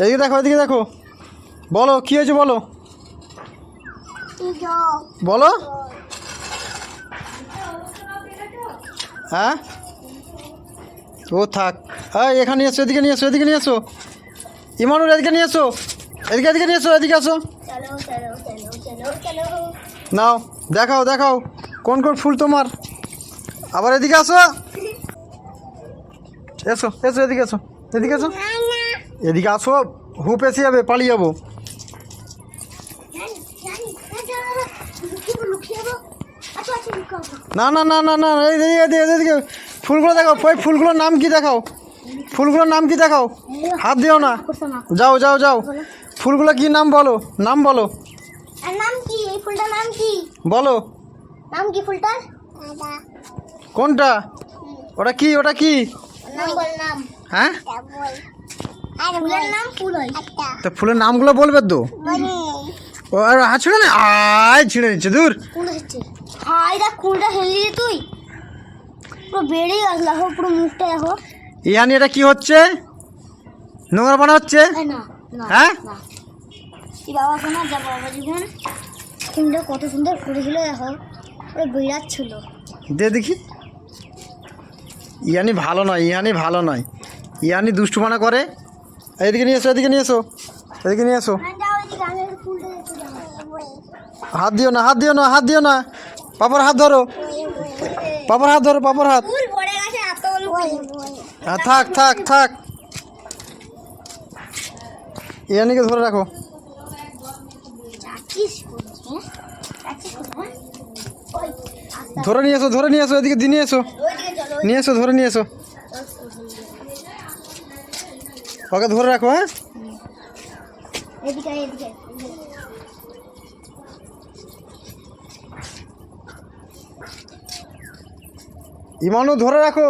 এদিকে দেখো এদিকে দেখো। বলো কী হয়েছে বলো? বলো। হ্যাঁ? ও থাক। হ্যাঁ এখানে এসো এদিকে নিয়ে এসো এদিকে নিয়ে এসো। ইমানুর এদিকে নিয়ে এসো। এদিকে এদিকে নিয়ে এসো এদিকে আসো। নাও দেখাও দেখাও। কোন কোন ফুল তোমার? আবার এদিকে আসো। এসো এসো এদিকে এসো এদিকে এসো। এদিকে আসো হুপ এসে যাবে পালিয়ে যাব। না না না না না এদিকে ফুলগুলো দেখাও ওই ফুলগুলোর নাম কি দেখাও? ফুলগুলোর নাম কি দেখাও? হাত দিও না। যাও যাও যাও। ফুলগুলো কি নাম বলো? নাম বলো। নাম কি এই ফুলটার নাম কি বলো। নাম কি ফুলটার কোনটা? ওটা কি ওটা কি? নাম বল নাম। হ্যাঁ? ফুলের নাম ফুল হয়। তা ফুলের নামগুলো বলবে তো? ও আর হাত ছিঁড়ে না আয় ছিঁড়ে নিচ্ছে দূর। ফুল হচ্ছে? হাই দেখ ফুলটা হেলি তুই। পুরো বেড়ে গেল দেখো পুরো মুখটা দেখো। ইয়ানি এটা কি হচ্ছে? নোংরা বানা হচ্ছে? না না হ্যাঁ? না। বাবা শোনা যা বাবা জীবন। ফুলটা কত সুন্দর দেখো। পুরো বিরাট ছিল দে দেখি। ইয়ানি ভালো নয় ইয়ানি ভালো নয়। ইয়ানি দুষ্টুমানা করে। এদিকে নিয়ে এসো এদিকে নিয়ে এসো। এদিকে নিয়ে এসো। হাত দিও না হাত দিও না হাত দিও না। পাপর হাত ধরো। পাপর হাত ধরো পাপর হাত। হ্যাঁ থাক থাক থাক। ইয়ানিকে ধরে রাখো। হ্যাঁ? ওই আস্তে ধরে নিয়ে এসো ধরে নিয়ে এসো এদিকে দিয়ে নিয়ে এসো। নিয়ে এসো ধরে নিয়ে এসো। ওকে ধরে রাখো হ্যাঁ এদিকে ধরে রাখো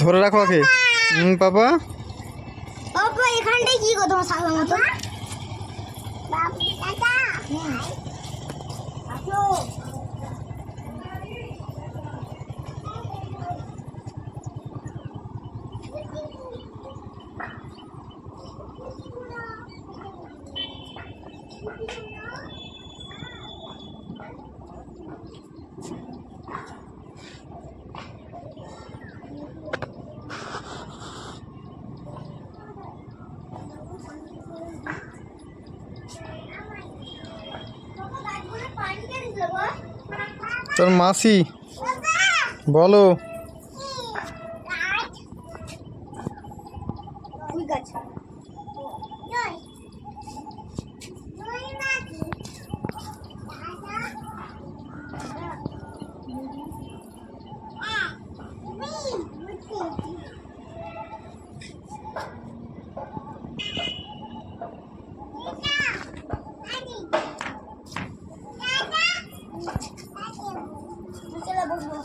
ধরে রাখো ওকে হুম পাপা বাবা এখানটাই কি গো তোমার সাদা মতো হুম। আসো। তোর মাসি বলো।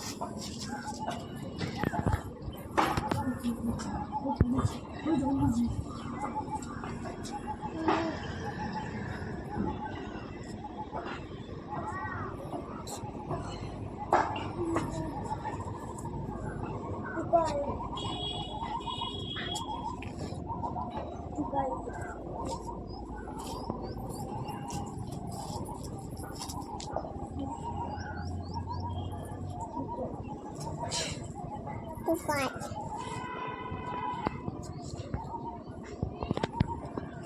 Thank you. to fight.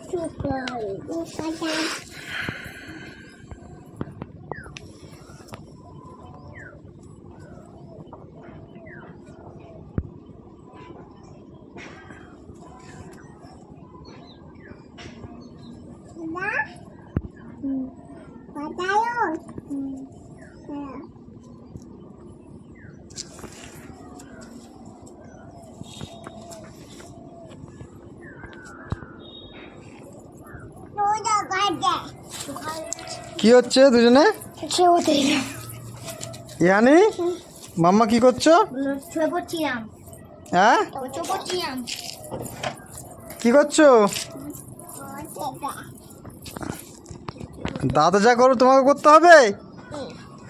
Super, if I can. Bye-bye. Mm. Yeah. কি হচ্ছে দুজনে? ইয়ানি মাম্মা কি করছ? হ্যাঁ? কি করছ? দাদা যা করো তোমাকে করতে হবে?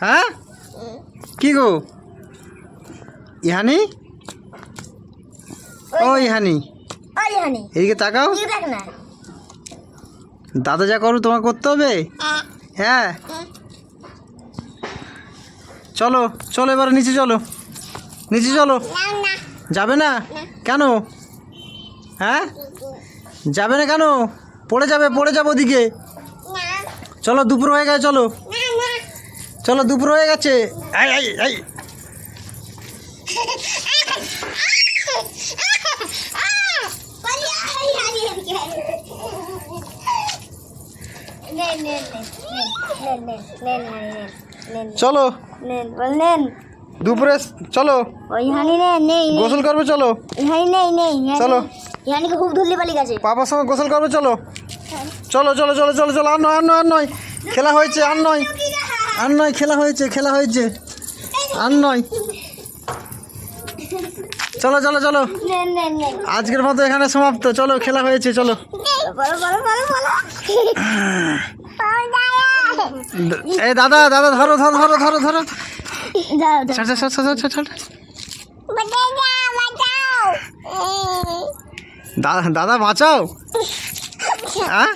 হ্যাঁ? কি গো? ইহানি ও ইহানি এদিকে তাকাও। না দাদা যা করো তোমাকে করতে হবে হ্যাঁ চলো চলো এবারে নিচে চলো নিচে চলো যাবে না কেন হ্যাঁ যাবে না কেন পড়ে যাবে পড়ে যাব ওদিকে চলো দুপুর হয়ে গেছে চলো চলো দুপুর হয়ে গেছে এই। চলো। দুপুরে চলো। গোসল করবে চলো। নেই নেই চলো। খুব ধরলি পালি গেছে। পাপার সঙ্গে গোসল করবে চলো। চলো। চলো চলো চলো চলো আর নয় আর নয় আর নয়। খেলা হয়েছে আর নয়। আর নয় খেলা হয়েছে খেলা হয়েছে। আর নয়। চলো চলো চলো। আজকের মতো এখানে সমাপ্ত। চলো খেলা হয়েছে চলো। বলো বলো বলো বলো। এই দাদা দাদা ধরো ধরো ধরো ধরো ধরো। ছাড় ছাড় ছাড় দাদা দাদা বাঁচাও। হ্যাঁ